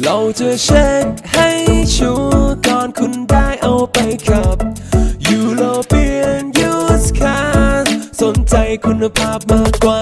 เราจะเช็คให้ชัวร์ก่อนคุณได้เอาไปขับยูโรเปียนยูสคาร์สนใจคุณภาพมากกว่า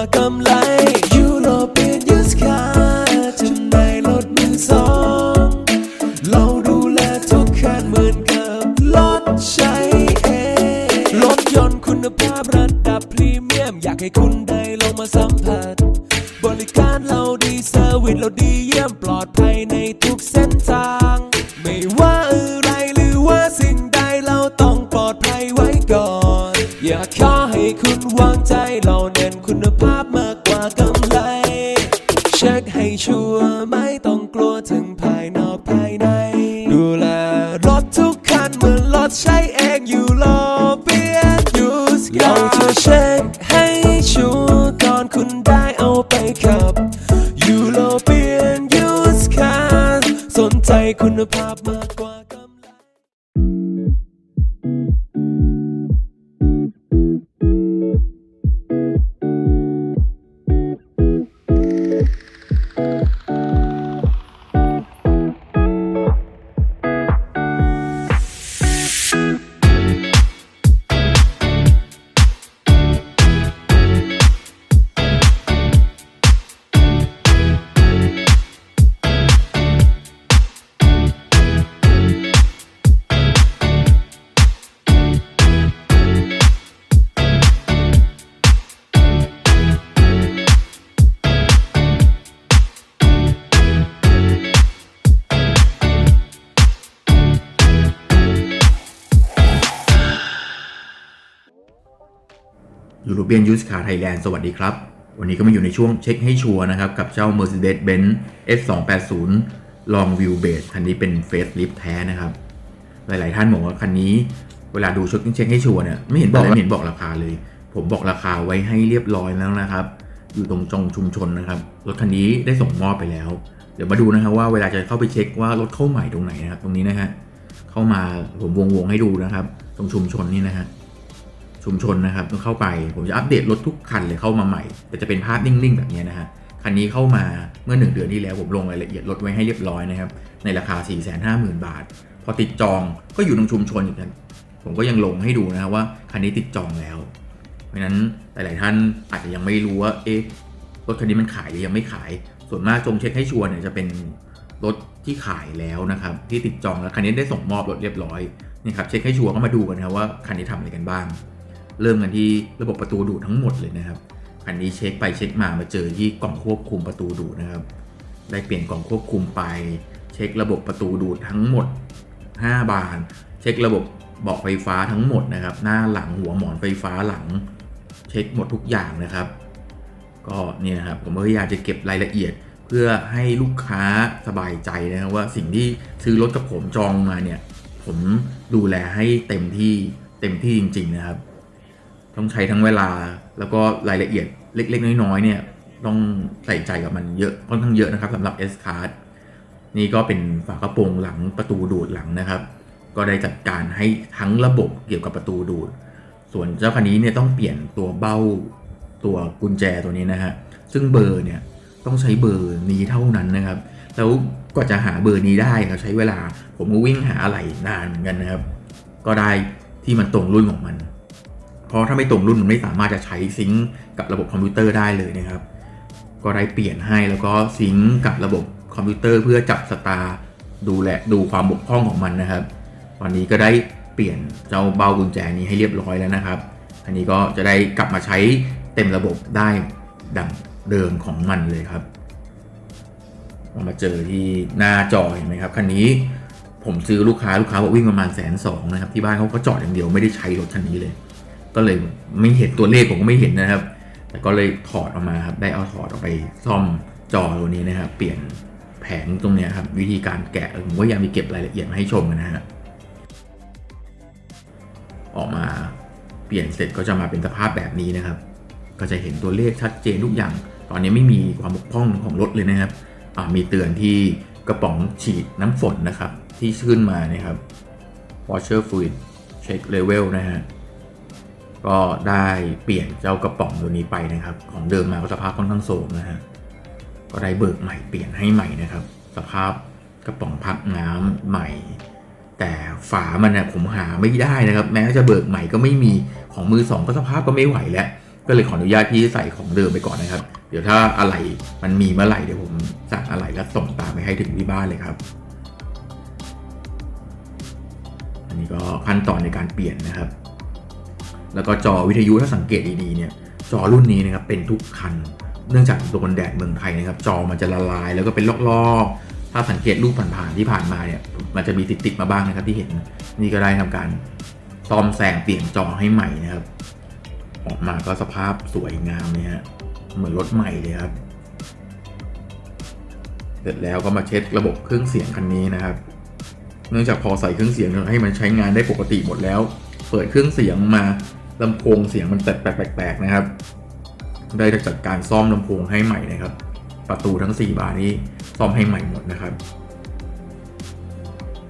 ยูโรเปียนยูสคาร์ไทยแลนด์สวัสดีครับ วันนี้ก็มาอยู่ในช่วงเช็คให้ชัวร์นะครับ กับเจ้า Mercedes-Benz F280 Long Wheelbase คันนี้เป็นเฟสลิฟแท้นะครับ หลาย ๆ ท่านบอกว่าคันนี้เวลาดูเช็คเช็คให้ชัวร์เนี่ยไม่เห็นบอกไม่เห็นบอกราคาเลย ผมบอกราคาไว้ให้เรียบร้อยแล้วนะครับ อยู่ตรงจงชุมชนนะครับ รถคันนี้ได้ส่งมอบไปแล้ว เดี๋ยวมาดูนะครับว่าเวลาจะเข้าไปเช็คว่ารถเข้าใหม่ตรงไหนนะครับ ตรงนี้นะฮะเข้ามาผมวงวงๆให้ดูนะครับ ตรงชุมชนนี่นะฮะ ชุมชนนะครับต้องเข้าไปผมจะอัปเดตรถทุกคันเลยเข้ามาใหม่ แต่จะเป็นภาพนิ่งๆ แบบนี้นะฮะคันนี้เข้ามาเมื่อ 1 เดือนที่แล้วผมลงรายละเอียดรถไว้ให้เรียบร้อยนะครับในราคา 450,000 บาท พอติดจองก็อยู่ตรงชุมชนอีกกันผมก็ยังลงให้ดูนะครับว่าคันนี้ติดจองแล้ว เพราะฉะนั้นหลาย ๆ ท่านอาจจะยังไม่รู้ว่าเอ๊ะรถคันนี้มันขายหรือยังไม่ขาย ส่วนมากจงเช็คให้ชัวร์เนี่ยจะเป็นรถที่ขายแล้วนะครับที่ติดจองแล้วคันนี้ได้ส่งมอบรถเรียบร้อยนี่ครับเช็คให้ชัวร์ก็มาดูกันนะครับว่าคันนี้ทำอะไรกันบ้าง เริ่มกันที่ระบบประตูดูดทั้งหมดเลยนะครับคันนี้เช็คไปเช็คมามาเจอที่กล่องควบคุมประตูดูดนะครับ ได้เปลี่ยนกล่องควบคุมไป เช็คระบบประตูดูดทั้งหมด 5 บาน เช็คระบบเบาะไฟฟ้าทั้งหมดนะครับ หน้าหลังหัวหมอนไฟฟ้าหลัง เช็คหมดทุกอย่างนะครับ ก็เนี่ยครับผมก็พยายามจะเก็บรายละเอียด เพื่อให้ลูกค้าสบายใจนะครับว่าสิ่งที่ซื้อรถกับผมจองมาเนี่ย ผมดูแลให้เต็มที่เต็มที่จริง ๆ นะครับ ต้องใช้ทั้งเวลา แล้วก็รายละเอียดเล็ก ๆ น้อยๆเนี่ยต้องใส่ใจกับมันเยอะค่อนข้างเยอะนะครับสำหรับ S Card นี่ก็เป็นฝากระโปรงหลังประตูดูดหลังนะครับ ก็ได้จัดการให้ทั้งระบบเกี่ยวกับประตูดูด ส่วนเจ้าคันนี้เนี่ยต้องเปลี่ยนตัวเบ้าตัวกุญแจตัวนี้นะฮะซึ่งเบอร์เนี่ยต้องใช้เบอร์นี้เท่านั้นนะครับ แล้วกว่าจะหาเบอร์นี้ได้ครับใช้เวลาผมก็วิ่งหาอะไรนานเหมือนกันนะครับ ก็ได้ที่มันตรงรุ่นของมัน เพราะถ้าไม่ตรงรุ่นมันไม่สามารถจะใช้ซิงก์กับระบบคอมพิวเตอร์ได้เลยนะครับ ก็ได้เปลี่ยนให้แล้วก็ซิงก์กับระบบคอมพิวเตอร์เพื่อจับสตาร์ดูแลดูความบกพร่องของมันนะครับ ตอนนี้ก็ได้เปลี่ยนเจ้าเบากุญแจนี้ให้เรียบร้อยแล้วนะครับ อันนี้ก็จะได้กลับมาใช้เต็มระบบได้ดังเดิมของมันเลยครับเรามาเจอที่หน้าจอเห็นไหมครับคันนี้ผมซื้อลูกค้าลูกค้าบอกวิ่งประมาณแสนสองนะครับที่บ้านเขาก็จอดอย่างเดียวไม่ได้ใช้รถคันนี้เลย ก็เลยไม่เห็นตัวเลขผมก็ไม่เห็นนะครับ แต่ก็เลยถอดออกมาครับ ได้เอาถอดออกไปซ่อมจอตัวนี้นะครับ เปลี่ยนแผงตรงนี้ครับ วิธีการแกะผมก็ยังมีเก็บรายละเอียดมาให้ชมกันนะฮะออกมาเปลี่ยนเสร็จก็จะมาเป็นสภาพแบบนี้นะครับ ก็จะเห็นตัวเลขชัดเจนทุกอย่าง ตอนนี้ไม่มีความบกพร่องของรถเลยนะครับอ่ามีเตือนที่กระป๋องฉีดน้ำฝนนะครับ ที่ขึ้นมานะครับ washer fluid check level นะฮะ ก็ได้เปลี่ยนเจ้ากระป๋องตัวนี้ไปนะครับ ของเดิมมาก็สภาพค่อนข้างโทรมนะฮะก็ได้เบิกใหม่เปลี่ยนให้ใหม่นะครับ สภาพกระป๋องพักน้ำใหม่ แต่ฝามันเนี่ยผมหาไม่ได้นะครับ แม้จะเบิกใหม่ก็ไม่มีของมือสองก็สภาพก็ไม่ไหวแล้ว ก็เลยขออนุญาตที่ใส่ของเดิมไปก่อนนะครับ เดี๋ยวถ้าอะไรมันมีเมื่อไหร่เดี๋ยวผมสั่งอะไรแล้วส่งตามไปให้ถึงที่บ้านเลยครับ อันนี้ก็ขั้นตอนในการเปลี่ยนนะครับ แล้วก็จอวิทยุถ้าสังเกตดีๆเนี่ยจอรุ่นนี้นะครับเป็นทุกคัน เนื่องจากโดนแดดเมืองไทยนะครับจอมันจะละลายแล้วก็เป็นลอกๆ ถ้าสังเกตรูปผ่านๆที่ผ่านมาเนี่ยมันจะมีติดๆมาบ้างนะครับที่เห็นนี่ก็ได้ทำการซ่อมแซมเปลี่ยนจอให้ใหม่นะครับ ออกมาก็สภาพสวยงามเลยฮะเหมือนรถใหม่เลยครับเสร็จแล้วก็มาเช็คระบบเครื่องเสียงคันนี้นะครับ เนื่องจากพอใส่เครื่องเสียงให้มันใช้งานได้ปกติหมดแล้ว เปิดเครื่องเสียงมา ลำโพงเสียงมันแตกๆๆนะครับ ได้จัดการซ่อมลำโพงให้ใหม่นะครับ ประตูทั้ง 4 บานนี้ซ่อมให้ใหม่หมดนะครับ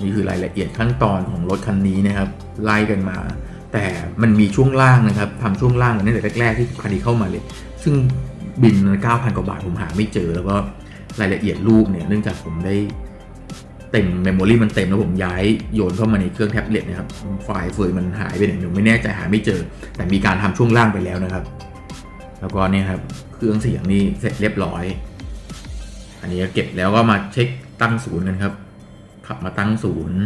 นี่คือรายละเอียดขั้นตอนของรถคันนี้นะครับ ไล่กันมา แต่มันมีช่วงล่างนะครับทำช่วงล่างตั้งแต่แรกๆที่คันนี้เข้ามาเลย ซึ่งบิน9,000กว่าบาทผมหาไม่เจอแล้วก็รายละเอียดรูปเนี่ยเนื่องจากผมได้ เต็มเมมโมรีมันเต็มแล้วผมย้ายโยนเข้ามาในเครื่องแท็บเล็ตนะครับไฟล์เฟยมันหายไปไหนผมไม่แน่ใจหาไม่เจอ แต่มีการทำช่วงล่างไปแล้วนะครับ แล้วก็เนี่ยครับเครื่องเสียงนี่เสร็จเรียบร้อย อันนี้ก็เก็บแล้วก็มาเช็คตั้งศูนย์กันครับ ขับมาตั้งศูนย์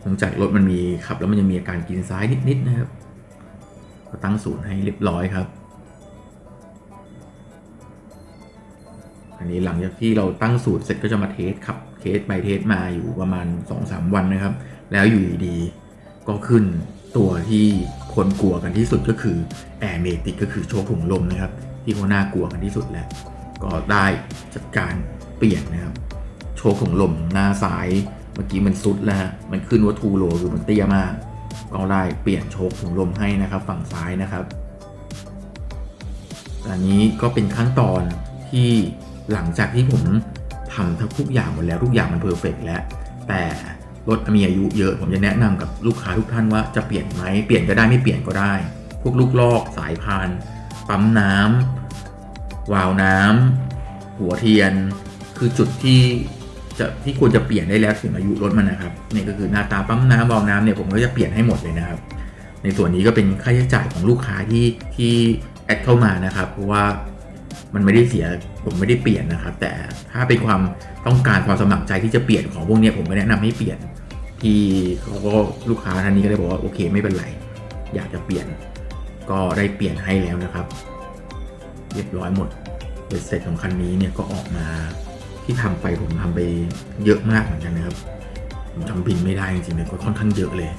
หลังจากรถมันมีขับแล้วมันยังมีอาการกินซ้ายนิดๆนะครับก็ตั้งศูนย์ให้เรียบร้อยครับ อันนี้หลังจากที่เราตั้งสูตรเสร็จก็จะมาเทสครับเทสไปเทสมาอยู่ประมาณ 2-3 วันนะครับ แล้วอยู่ดีๆก็ขึ้นตัวที่คนกลัวกันที่สุดก็คือแอร์เมติกก็คือโชคถุงลมนะครับ ที่เขาน่ากลัวกันที่สุดแล้ว ก็ได้จัดการเปลี่ยนนะครับ โชคถุงลมหน้าซ้ายเมื่อกี้มันสุดแล้ว มันขึ้นว่าทูโลคือมันเตี้ยมาก ก็ได้เปลี่ยนโชคถุงลมให้นะครับ ฝั่งซ้ายนะครับอันนี้ก็เป็นขั้นตอนที่ หลังจากที่ผมทำทุกอย่างหมดแล้วทุกอย่างมันเพอร์เฟกแล้ว แต่รถมีอายุเยอะผมจะแนะนำกับลูกค้าทุกท่านว่าจะเปลี่ยนไหมเปลี่ยนก็ได้ไม่เปลี่ยนก็ได้ พวกลูกลอกสายพาน ปั๊มน้ำวาล์วน้ำหัวเทียน คือจุดที่จะที่ควรจะเปลี่ยนได้แล้วถึงอายุรถมันนะครับนี่ก็คือหน้าตาปั๊มน้ำวาล์วน้ำเนี่ยผมก็จะเปลี่ยนให้หมดเลยนะครับ ในส่วนนี้ก็เป็นค่าใช้จ่ายของลูกค้าที่ที่แอดเข้ามานะครับเพราะว่า มันไม่ได้เสียผมไม่ได้เปลี่ยนนะครับ แต่ถ้าเป็นความต้องการความสมัครใจที่จะเปลี่ยนของพวกนี้ผมก็แนะนำให้เปลี่ยน ที่เขาก็ลูกค้าท่านนี้ก็เลยบอกว่าโอเคไม่เป็นไร อยากจะเปลี่ยนก็ได้เปลี่ยนให้แล้วนะครับ เรียบร้อยหมดเบ็ดเสร็จของคันนี้เนี่ยก็ออกมาที่ทำไปผมทำไปเยอะมากเหมือนกันนะครับผมจำบินไม่ได้จริงๆเลยก็ค่อนข้างเยอะเลย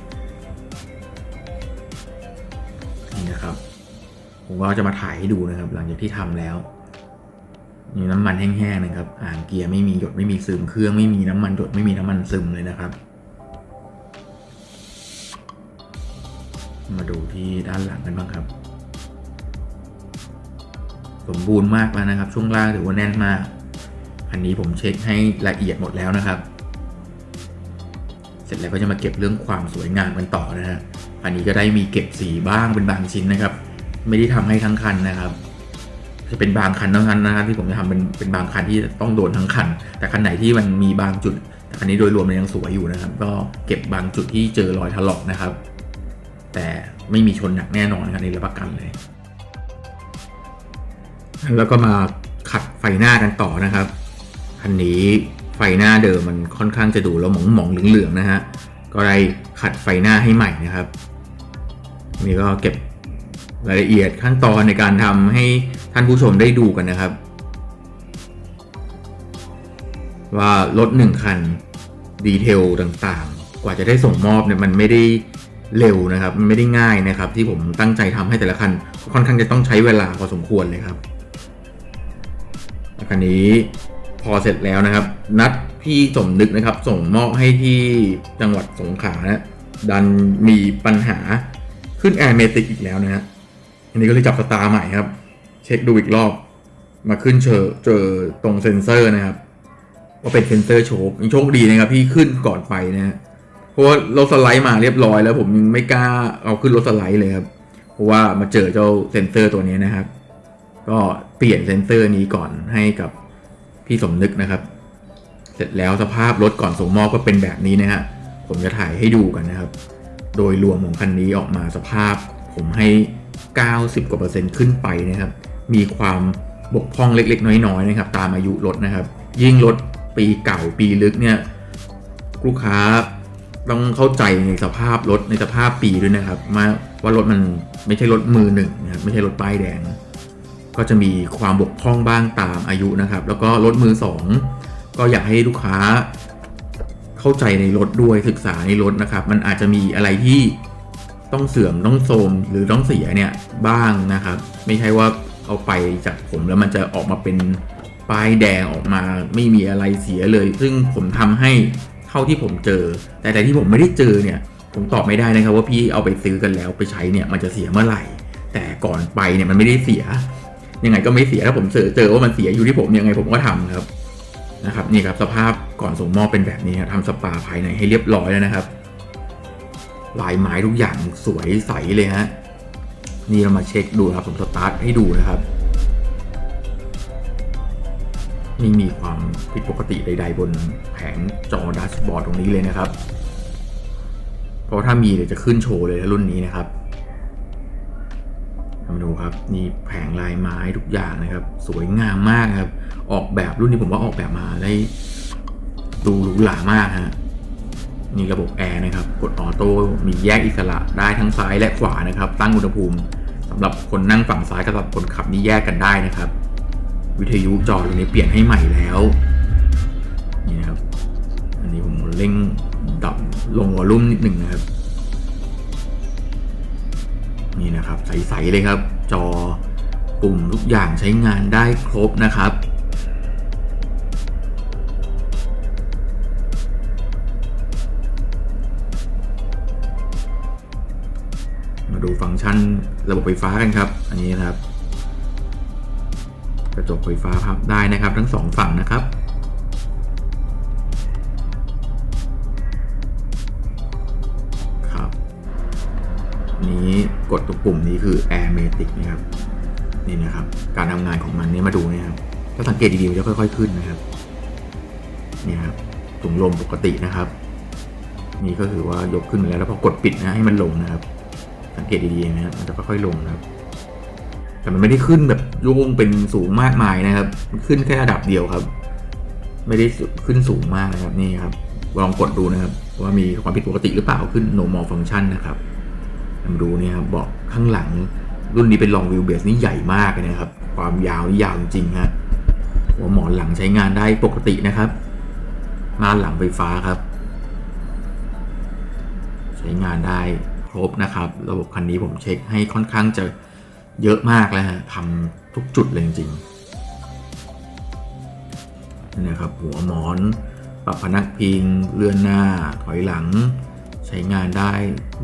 นี่นะครับ ผมก็จะมาถ่ายให้ดูนะครับ หลังจากที่ทำแล้ว มีน้ำมันแห้งๆนะครับ อ่างเกียร์ไม่มีหยดไม่มีซึม เครื่องไม่มีน้ำมันหยดไม่มีน้ำมันซึมเลยนะครับ มาดูที่ด้านหลังกันบ้างครับ สมบูรณ์มากแล้วนะครับ ช่วงล่างถือว่าแน่นมาก อันนี้ผมเช็คให้ละเอียดหมดแล้วนะครับ เสร็จแล้วก็จะมาเก็บเรื่องความสวยงามกันต่อนะฮะ อันนี้ก็ได้มีเก็บสีบ้างเป็นบางชิ้นนะครับ ไม่ได้ทำให้ทั้งคันนะครับ จะเป็นบางคันเท่านั้นนะครับที่ผมจะทำเป็นเป็นบางคันที่ต้องโดนทั้งคัน แต่คันไหนที่มันมีบางจุดแต่คันนี้โดยรวมมันยังสวยอยู่นะครับ ก็เก็บบางจุดที่เจอรอยถลอกนะครับ แต่ไม่มีชนหนักแน่นอนครับในรับประกันเลย แล้วก็มาขัดไฟหน้ากันต่อนะครับคันนี้ไฟหน้าเดิมมันค่อนข้างจะดูแล้วหมองหมองเหลืองๆนะฮะก็ได้ขัดไฟหน้าให้ใหม่นะครับนี่ก็เก็บ รายละเอียดขั้นตอนในการทำให้ท่านผู้ชมได้ดูกันนะครับ ว่ารถหนึ่งคันดีเทลต่างๆ กว่าจะได้ส่งมอบเนี่ยมันไม่ได้เร็วนะครับมันไม่ได้ง่ายนะครับ ที่ผมตั้งใจทำให้แต่ละคันค่อนข้างจะต้องใช้เวลาพอสมควรเลยครับคันนี้พอเสร็จแล้วนะครับ นัดพี่สมนึกนะครับ ส่งมอบให้ที่จังหวัดสงขลานะดันมีปัญหาขึ้นแอร์เมติกอีกแล้วนะฮะ อันนี้ก็เลยจับสตาร์ใหม่ครับ เช็คดูอีกรอบ มาขึ้นเจอเจอตรงเซ็นเซอร์นะครับว่าเป็นเซ็นเซอร์โชคยังโชคดีนะครับพี่ขึ้นก่อนไปนะฮะเพราะว่ารถสไลด์มาเรียบร้อยแล้วผมยังไม่กล้าเอาขึ้นรถสไลด์เลยครับ เพราะว่ามาเจอเจ้าเซ็นเซอร์ตัวนี้นะครับ ก็เปลี่ยนเซ็นเซอร์นี้ก่อนให้กับพี่สมนึกนะครับ เสร็จแล้วสภาพรถก่อนส่งมอบก็เป็นแบบนี้นะฮะผมจะถ่ายให้ดูกันนะครับ โดยรวมของคันนี้ออกมาสภาพ ผมให้ 90 กว่าเปอร์เซ็นต์ขึ้นไปนะครับ มีความบกพร่องเล็กๆ น้อยๆนะครับ ตามอายุรถนะครับ ยิ่งรถปีเก่าปีลึกเนี่ยลูกค้าต้องเข้าใจในสภาพรถในสภาพปีด้วยนะครับว่าว่ารถมันไม่ใช่รถมือหนึ่งนะครับไม่ใช่รถป้ายแดง ก็จะมีความบกพร่องบ้างตามอายุนะครับ แล้วก็รถมือสองก็อยากให้ลูกค้าเข้าใจในรถด้วยศึกษาในรถนะครับ มันอาจจะมีอะไรที่ ต้องเสื่อมต้องโทรมหรือต้องเสียเนี่ยบ้างนะครับ ไม่ใช่ว่าเอาไปจากผมแล้วมันจะออกมาเป็นป้ายแดงออกมาไม่มีอะไรเสียเลย ซึ่งผมทำให้เท่าที่ผมเจอ แต่แต่ที่ผมไม่ได้เจอเนี่ย ผมตอบไม่ได้นะครับว่าพี่เอาไปซื้อกันแล้วไปใช้เนี่ยมันจะเสียเมื่อไหร่ แต่ก่อนไปเนี่ยมันไม่ได้เสีย ยังไงก็ไม่เสียถ้าผมเจอเจอว่ามันเสียอยู่ที่ผมยังไงผมก็ทำครับนะครับนี่ครับสภาพก่อนส่งมอบเป็นแบบนี้ครับทำสปาภายในให้เรียบร้อยแล้วนะครับ ลายไม้ทุกอย่างสวยใสเลยฮะนี่เรามาเช็คดูครับผมสตาร์ทให้ดูนะครับไม่มีความผิดปกติใด ๆ บนแผงจอดัชบอร์ดตรงนี้เลยนะครับ เพราะถ้ามีเดี๋ยวจะขึ้นโชว์เลยถ้ารุ่นนี้นะครับมาดูครับนี่แผงลายไม้ทุกอย่างนะครับ สวยงามมากครับ ออกแบบรุ่นนี้ผมว่าออกแบบมาได้ดูหรูหรามากฮะ นี่ระบบแอร์นะครับ กดออโต้ มีแยกอิสระได้ทั้งซ้ายและขวานะครับ ตั้งอุณหภูมิสำหรับคนนั่งฝั่งซ้ายกับสำหรับคนขับนี่แยกกันได้นะครับ วิทยุจอตัวนี้เปลี่ยนให้ใหม่แล้ว นี่นะครับ อันนี้ผมเร่งดับลงวอลลุ่มนิดหนึ่งนะครับ นี่นะครับ ใสๆเลยครับ จอปุ่มทุกอย่างใช้งานได้ครบนะครับ ดูฟังก์ชันระบบไฟฟ้ากันครับ อันนี้นะครับ กระจกไฟฟ้าพับได้นะครับ ทั้งสองฝั่งนะครับครับ นี้กดตัวปุ่มนี้คือ Air m a t i c นะครับนี่นะครับ การทำงานของมันนี่มาดูนะครับถ้าสังเกตดีๆมันจะค่อย ๆ ขึ้นนะครับนี่ครับถุงลมปกตินะครับ นี่ก็คือว่ายกขึ้นมาแล้วแล้วพอกดปิดนะให้มันลงนะครับ สังเกตดีๆนะครับมันจะค่อยๆลงนะครับ แต่มันไม่ได้ขึ้นแบบโยงเป็นสูงมากมายนะครับ มันขึ้นแค่ระดับเดียวครับ ไม่ได้ขึ้นสูงมากนะครับนี่ครับ ลองกดดูนะครับ ว่ามีความผิดปกติหรือเปล่าขึ้น normal function นะครับมาดูเนี่ยครับเบาะข้างหลังรุ่นนี้เป็นลองวิวเบสนี่ใหญ่มากเลยนะครับ ความยาวนี่ยาวจริงๆฮะหัวหมอนหลังใช้งานได้ปกตินะครับมานหลังไฟฟ้าครับ ใช้งานได้ ครบนะครับ ระบบคันนี้ผมเช็คให้ค่อนข้างจะเยอะมากแล้วฮะทำทุกจุดเลยจริงๆนะครับหัวหมอนปรับพนักพิง เลื่อนหน้า ถอยหลัง ใช้งานได้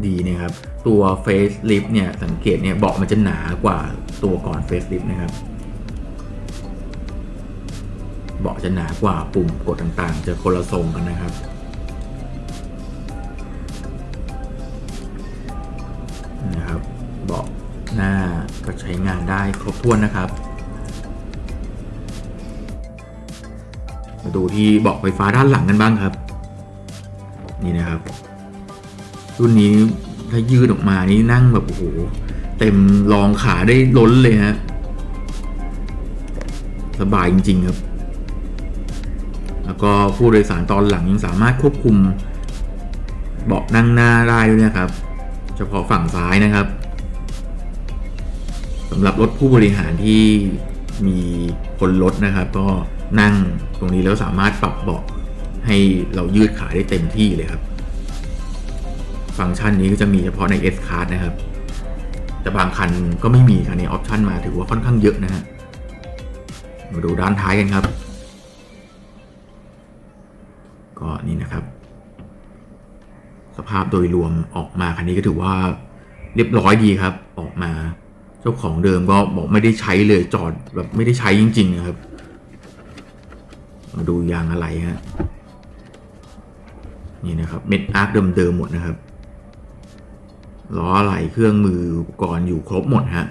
ดีนะครับ ตัว Face Lift เนี่ย สังเกตเนี่ยเบาะมันจะหนากว่าตัวก่อน Face Lift นะครับ เบาะจะหนากว่าปุ่มกดต่างๆ จะคนละทรงกันนะครับ ได้ครบถ้วนนะครับมาดูที่เบาะไฟฟ้าด้านหลังกันบ้างครับ นี่นะครับ รุ่นนี้ถ้ายืดออกมานี่นั่งแบบโอ้โหเต็มรองขาได้ล้นเลยฮะสบายจริง ๆ ครับ แล้วก็ผู้โดยสารตอนหลังยังสามารถควบคุมเบาะนั่งหน้าได้ด้วยนะครับ เฉพาะฝั่งซ้ายนะครับ สำหรับรถผู้บริหารที่มีคนรถนะครับ ก็นั่งตรงนี้แล้วสามารถปรับเบาะให้เรายืดขาได้เต็มที่เลยครับ ฟังก์ชันนี้ก็จะมีเฉพาะใน S Card นะครับ แต่บางคันก็ไม่มีคันนี้ออปชันมาถือว่าค่อนข้างเยอะนะฮะมาดูด้านท้ายกันครับ ก็นี่นะครับ สภาพโดยรวมออกมาคันนี้ก็ถือว่าเรียบร้อยดีครับ ออกมา เจ้าของเดิมก็บอกไม่ได้ใช้เลยจอดแบบไม่ได้ใช้จริง ๆ นะครับ มาดูยางอะไรฮะนี่นะครับเม็ดอาร์คเดิมๆหมดนะครับล้ออะไหลเครื่องมืออุปกรณ์อยู่ครบหมดฮะ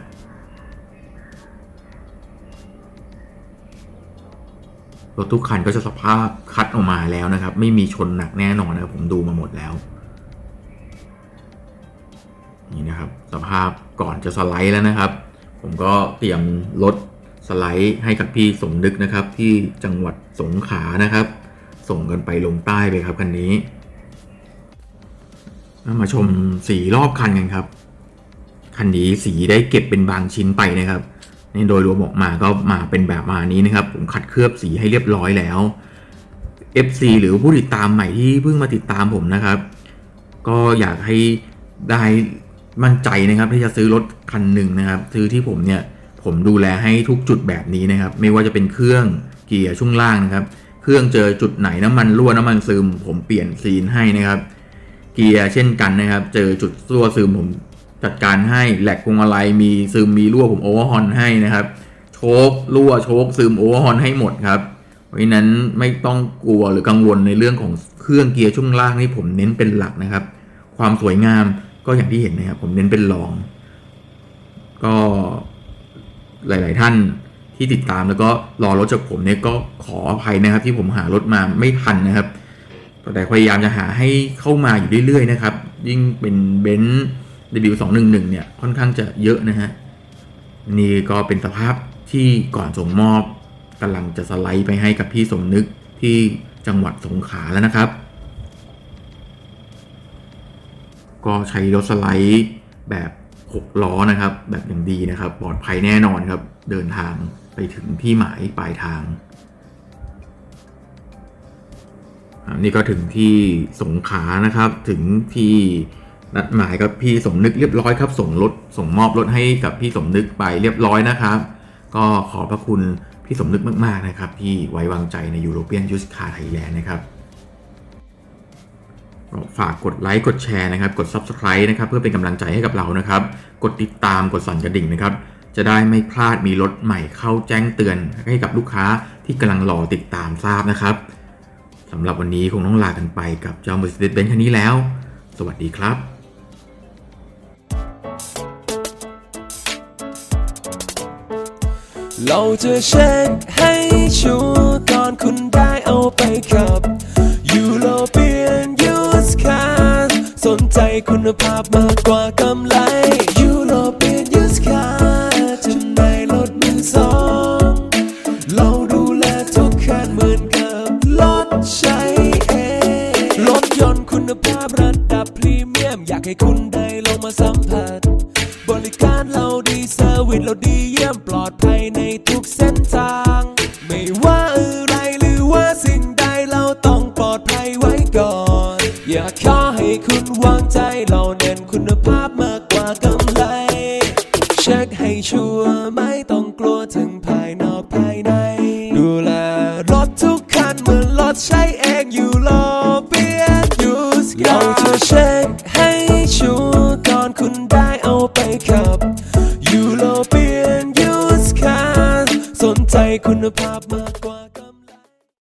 รถทุกคันก็จะสภาพคัดออกมาแล้วนะครับ ไม่มีชนหนักแน่นอนนะครับผมดูมาหมดแล้ว นะครับสภาพก่อนจะสไลด์แล้วนะครับ ผมก็เตรียมรถสไลด์ให้กับพี่สมนึกนะครับ ที่จังหวัดสงขลานะครับ ส่งกันไปลงใต้ไปครับคันนี้ มาชมสีรอบคันกันครับคันนี้สีได้เก็บเป็นบางชิ้นไปนะครับนี่โดยรวมออกมาก็มาเป็นแบบมานี้นะครับ ผมขัดเคลือบสีให้เรียบร้อยแล้ว FC หรือผู้ติดตามใหม่ที่เพิ่งมาติดตามผมนะครับ ก็อยากให้ได้ มั่นใจนะครับที่จะซื้อรถคันหนึ่งนะครับ ซื้อที่ผมเนี่ยผมดูแลให้ทุกจุดแบบนี้นะครับ ไม่ว่าจะเป็นเครื่องเกียร์ช่วงล่างนะครับ เครื่องเจอจุดไหนน้ำมันรั่วน้ำมันซึม ผมเปลี่ยนซีนให้นะครับ เกียร์เช่นกันนะครับ เจอจุดรั่วซึมผมจัดการให้แหลกพวงมาลัยมีซึมมีรั่วผมโอเวอร์ฮอนให้นะครับ โชครั่วโชคซึมโอเวอร์ฮอนให้หมดครับเพราะฉะนั้นไม่ต้องกลัวหรือกังวลในเรื่องของเครื่องเกียร์ช่วงล่างนี่ผมเน้นเป็นหลักนะครับ ความสวยงาม ก็อย่างที่เห็นนะครับ ผมเน้นเป็นรอง ก็หลาย ๆ ท่านที่ติดตามแล้วก็รอรถจากผมเนี่ยก็ขออภัยนะครับ ที่ผมหารถมาไม่ทันนะครับแต่พยายามจะหาให้เข้ามาอยู่เรื่อย ๆ นะครับ ยิ่งเป็นเบนซ์ W211 เนี่ยค่อนข้างจะเยอะนะฮะนี่ก็เป็นสภาพที่ก่อนส่งมอบกำลังจะสไลด์ไปให้กับพี่สมนึกที่จังหวัดสงขลาแล้วนะครับ ก็ใช้รถสไลด์แบบ 6 ล้อนะครับ แบบอย่างดีนะครับ ปลอดภัยแน่นอนครับ เดินทางไปถึงที่หมายปลายทางนี่ก็ถึงที่สงขานะครับ ถึงที่นัดหมายกับพี่สมนึกเรียบร้อยครับ ส่งรถส่งมอบรถให้กับพี่สมนึกไปเรียบร้อยนะครับ ก็ขอบพระคุณพี่สมนึกมาก ๆ นะครับ ที่ไว้วางใจในยูโรเปียนยูสคาไทยแลนด์นะครับ ฝากกดไลค์กดแชร์นะครับ กด Subscribe นะครับ เพื่อเป็นกำลังใจให้กับเรานะครับ กดติดตามกดสั่นกระดิ่งนะครับ จะได้ไม่พลาดมีรถใหม่เข้าแจ้งเตือนให้กับลูกค้าที่กำลังรอติดตามทราบนะครับสำหรับวันนี้คงต้องลากันไปกับเจ้า Mercedes-Benz คันนี้แล้ว สวัสดีครับเราจะเช็คให้ชัวร์ก่อนคุณได้เอาไปขับ ใจคุณภาพมากกว่ากำไรยูโรเปียนยูสคาจำหน่ายรถมือสองเราดูแลทุกคันเหมือนกับรถใช้เองรถยนต์คุณภาพระดับพรีเมียม อยากให้คุณได้ลงมาสัมผัส บริการเราดีเซอร์วิสเราดีเยี่ยมปลอดภัยในทุกเส้นทาง ยูโร